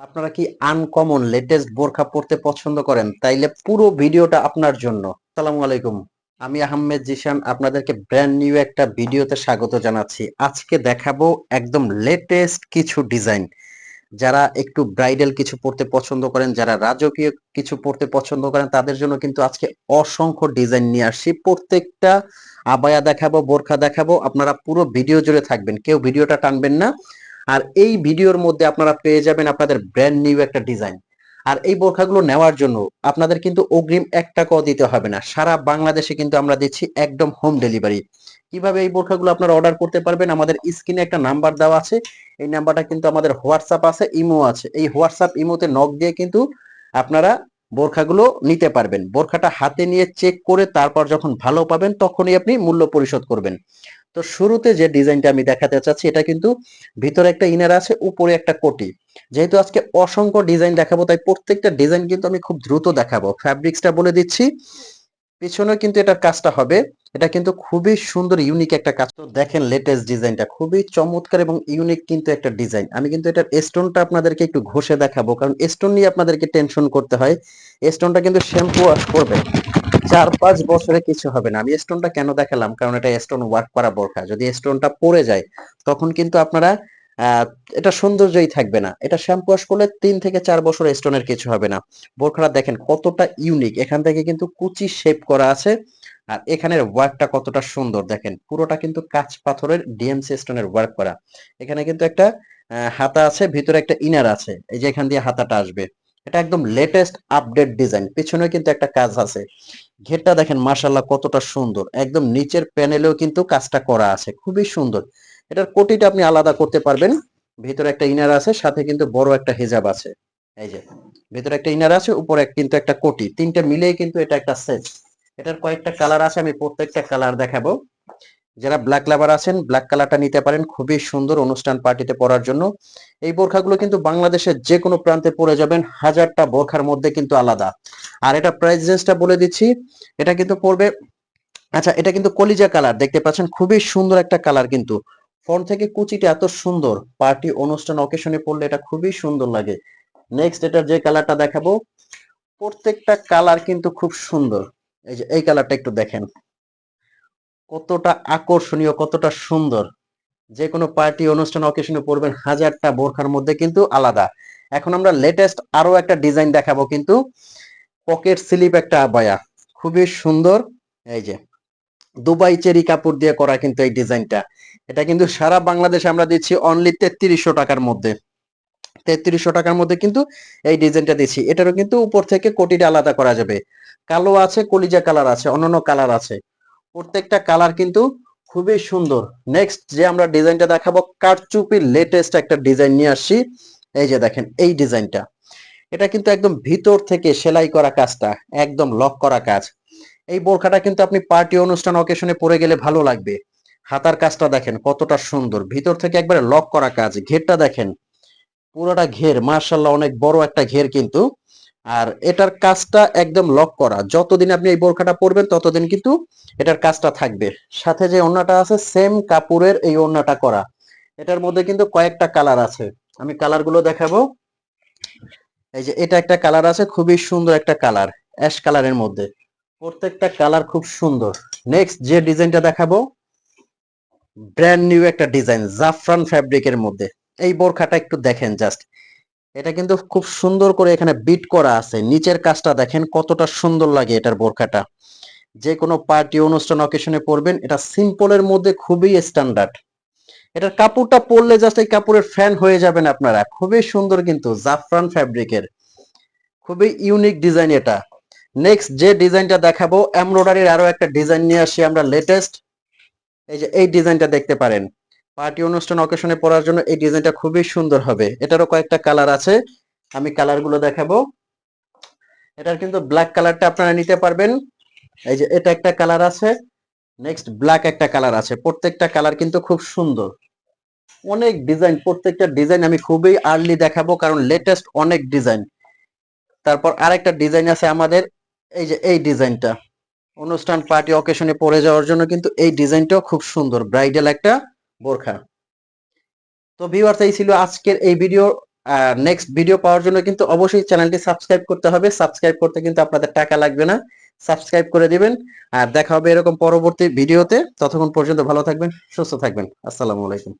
আপনারা কি uncommon latest বোরখা পড়তে পছন্দ করেন? তাইলে পুরো ভিডিওটা আপনার জন্য। আসসালামু আলাইকুম। আমি আহমেদ জিশান, আপনাদেরকে ব্র্যান্ড নিউ একটা ভিডিওতে স্বাগত জানাচ্ছি। আজকে দেখাবো একদম লেটেস্ট কিছু ডিজাইন যারা একটু ব্রাইডাল কিছু পড়তে পছন্দ করেন, যারা রাজকীয় কিছু পড়তে পছন্দ করেন, তাদের জন্য কিন্তু আজকে অসংখ্য ডিজাইন নিয়ে আসছি। প্রত্যেকটা আবায়া দেখাবো, বোরখা দেখাবো, আপনারা পুরো ভিডিও জুড়ে থাকবেন। কেউ ভিডিওটা টানবেন না। আর এই ভিডিওর মধ্যে আপনারা পেয়ে যাবেন আপনাদের ব্র্যান্ড নিউ একটা ডিজাইন আর এই বোরখাগুলো নেওয়ার জন্য আপনাদের কিন্তু অগ্রিম এক টাকাও দিতে হবে না। সারা বাংলাদেশে কিন্তু আমরা দিচ্ছি একদম হোম ডেলিভারি কীভাবে এই বোরখাগুলো আপনারা অর্ডার করতে পারবেন? আমাদের স্ক্রিনে একটা নাম্বার দেওয়া আছে। এই নাম্বারটা কিন্তু আমাদের হোয়াটসঅ্যাপ আছে ইমো আছে। এই হোয়াটসঅ্যাপ ইমোতে নক দিয়ে কিন্তু আপনারা বোরখাগুলো নিতে পারবেন। বোরখাটা হাতে নিয়ে চেক করে তারপর যখন ভালো পাবেন, তখনই আপনি মূল্য পরিশোধ করবেন। তো শুরুতে যে ডিজাইনটা আমি দেখাতে চাচ্ছি, এটা কিন্তু ভিতরে একটা ইনার আছে, উপরে একটা কোটি। যেহেতু আজকে অসংখ্য ডিজাইন দেখাবো, তাই প্রত্যেকটা ডিজাইন কিন্তু আমি খুব দ্রুত দেখাবো। ফ্যাব্রিক্সটা বলে দিচ্ছি। পিছনে কিন্তু এটার কাজটা হবে। এটা কিন্তু খুবই সুন্দর ইউনিক একটা কাজ। দেখেন লেটেস্ট ডিজাইনটা। খুবই চমৎকার এবং ইউনিক কিন্তু একটা ডিজাইন। আমি কিন্তু এটার স্টোনটা আপনাদেরকে একটু ঘষে দেখাবো, কারণ স্টোন নিয়ে আপনাদেরকে টেনশন করতে হয়। স্টোনটা কিন্তু শ্যাম্পু ওয়াশ করবে। চার পাঁচ বছরে কিছু হবে না। আমি স্টোনটা কেন দেখালাম? কারণ এটা স্টোন ওয়ার্ক করা বোরখা। যদি স্টোনটা পড়ে যায়, তখন কিন্তু আপনারা এটা সৌন্দর্যই থাকবে না। এটা শ্যাম্পু ওয়াশ করলে তিন থেকে চার বছর স্টোনের কিছু হবে না। বোরখাটা দেখেন কতটা ইউনিক এখান থেকে কিন্তু কুচি শেপ করা আছে। আর এখানের ওয়ার্কটা কতটা সুন্দর দেখেন। পুরোটা কিন্তু কাঁচ পাথরের ডিএমসি স্টোনের ওয়ার্ক করা। এখানে কিন্তু একটা হাতা আছে, ভিতরে একটা ইনার আছে। এই যে এখান দিয়ে হাতাটা আসবে। এটা একদম লেটেস্ট আপডেট ডিজাইন পিছনে কিন্তু একটা কাজ আছে। ঘেরটা দেখেন মাশাল্লাহ কতটা সুন্দর। একদম নিচের প্যানেলেও কিন্তু কাজটা করা আছে। খুবই সুন্দর। এটার কোটিটা আপনি আলাদা করতে পারবেন। ভিতরে একটা ইনার আছে, সাথে কিন্তু বড় একটা হেজাব আছে। এই যে, ভিতরে একটা ইনার আছে, উপরে কিন্তু একটা কোটি। তিনটা মিলেই কিন্তু এটা একটা সেট এটার কয়েকটা কালার আছে, আমি প্রত্যেকটা কালার দেখাবো। যারা ব্ল্যাক লাভার আছেন ব্ল্যাক কালারটা নিতে পারেন। খুবই সুন্দর অনুষ্ঠান পার্টিতে পরার জন্য। এই বোরখাগুলো কিন্তু বাংলাদেশের যে কোনো প্রান্তে পরে যাবেন। হাজারটা বোরখার মধ্যে কিন্তু আলাদা। আর এটা প্রাইস রেঞ্জটা বলে দিচ্ছি। এটা কিন্তু পড়বে আচ্ছা এটা কিন্তু কলিজা কালার দেখতে পাচ্ছেন, খুবই সুন্দর একটা কালার কিন্তু। ফোন থেকে কুচিটা এত সুন্দর। পার্টি অনুষ্ঠান অকেশনে পড়লে এটা খুবই সুন্দর লাগে। নেক্সট এটার যে কালারটা দেখাবো, প্রত্যেকটা কালার কিন্তু খুব সুন্দর। এই যে, এই কালারটা একটু দেখেন। কতটা আকর্ষণীয়, কতটা সুন্দর। যে কোনো পার্টি, অনুষ্ঠান অকেশনে পড়বেন হাজারটা বোরখার মধ্যে কিন্তু আলাদা। এখন আমরা লেটেস্ট আরও একটা ডিজাইন দেখাবো কিন্তু। পকেট স্লিপ একটা আবায়া খুবই সুন্দর। এই যে, দুবাই চেরি কাপড় দিয়ে করা কিন্তু এই ডিজাইনটা এটা কিন্তু সারা বাংলাদেশে আমরা দিচ্ছি অনলি তেত্রিশশো টাকার মধ্যে। তেত্রিশশো টাকার মধ্যে কিন্তু এই ডিজাইনটা দিচ্ছি। এটারও কিন্তু উপর থেকে কোটিটা আলাদা করা যাবে। কালো আছে, কলিজা কালার আছে, অন্যান্য কালার আছে। প্রত্যেকটা কালার কিন্তু খুবই সুন্দর। নেক্সট যে আমরা ডিজাইনটা দেখাবো কারচুপির লেটেস্ট একটা ডিজাইন নিয়ে আসছি। এই যে দেখেন, এই ডিজাইনটা এটা কিন্তু একদম ভিতর থেকে সেলাই করা কাজটা, একদম লক করা কাজ। এই বোরখাটা কিন্তু আপনি পার্টি অনুষ্ঠান অকেশনে পরে গেলে ভালো লাগবে। হাতার কাজটা দেখেন, কতটা সুন্দর। ভিতর থেকে একবারে লক করা কাজ। ঘেরটা দেখেন, পুরোটা ঘের মার্শাল্লাহ অনেক বড় একটা ঘের কিন্তু। আর এটার কাজটা একদম লক করা। যতদিন আপনি এই বোরখাটা পরবেন, ততদিন কিন্তু এটার কাজটা থাকবে। সাথে যে ওড়নাটা আছে সেম কাপড়ের এই ওড়নাটা করা। এটার মধ্যে কিন্তু কয়েকটা কালার আছে। আমি কালারগুলো দেখাবো। এই যে এটা একটা কালার আছে, খুবই সুন্দর একটা কালার অ্যাশ কালারের মধ্যে। প্রত্যেকটা কালার খুব সুন্দর। নেক্সট যে ডিজাইনটা দেখাবো ব্র্যান্ড নিউ একটা ডিজাইন জাফরান ফ্যাব্রিকের মধ্যে। এই বোরখাটা একটু দেখেন জাস্ট এটা কিন্তু খুব সুন্দর করে এখানে বিট করা আছে। নিচের কাজটা দেখেন কতটা সুন্দর লাগে এটার বোরখাটা। যে কোনো পার্টি অনুষ্ঠান অকেশনে পরবেন, এটা সিম্পলের মধ্যে খুবই স্ট্যান্ডার্ড এটার কাপড়টা পরলে জাস্ট এই কাপড়ের ফ্যান হয়ে যাবেন আপনারা। খুবই সুন্দর কিন্তু জাফরান ফ্যাব্রিকের খুবই ইউনিক ডিজাইন এটা। নেক্সট যে ডিজাইনটা দেখাবো এমব্রয়ডারির আরও একটা ডিজাইন নিয়ে আসি আমরা লেটেস্ট এই যে এই ডিজাইনটা দেখতে পারেন। পার্টি অনুষ্ঠান অকেশনে পরার জন্য এই ডিজাইনটা খুবই সুন্দর হবে। এটারও কয়েকটা কালার আছে। আমি কালারগুলো দেখাবো। এটার কিন্তু ব্ল্যাক কালারটা আপনারা নিতে পারবেন। এই যে এটা একটা কালার আছে। নেক্সট ব্ল্যাক একটা কালার আছে। প্রত্যেকটা কালার কিন্তু খুব সুন্দর। অনেক ডিজাইন প্রত্যেকটা ডিজাইন আমি খুবই আর্লি দেখাবো কারণ লেটেস্ট অনেক ডিজাইন তারপর আরেকটা ডিজাইন আছে আমাদের। এই যে এই ডিজাইনটা অনুষ্ঠান পার্টি অকেশনে পরে যাওয়ার জন্য কিন্তু এই ডিজাইনটাও খুব সুন্দর। ব্রাইডাল একটা। বোরখা। তো ভিউয়ার্স এই ছিল আজকের এই ভিডিও নেক্সট ভিডিও পাওয়ার জন্য কিন্তু অবশ্যই চ্যানেলটি সাবস্ক্রাইব করতে হবে। সাবস্ক্রাইব করতে কিন্তু আপনাদের টাকা লাগবে না। সাবস্ক্রাইব করে দিবেন। আর দেখা হবে এরকম পরবর্তী ভিডিওতে ততক্ষণ পর্যন্ত ভালো থাকবেন, সুস্থ থাকবেন। আসসালামু আলাইকুম।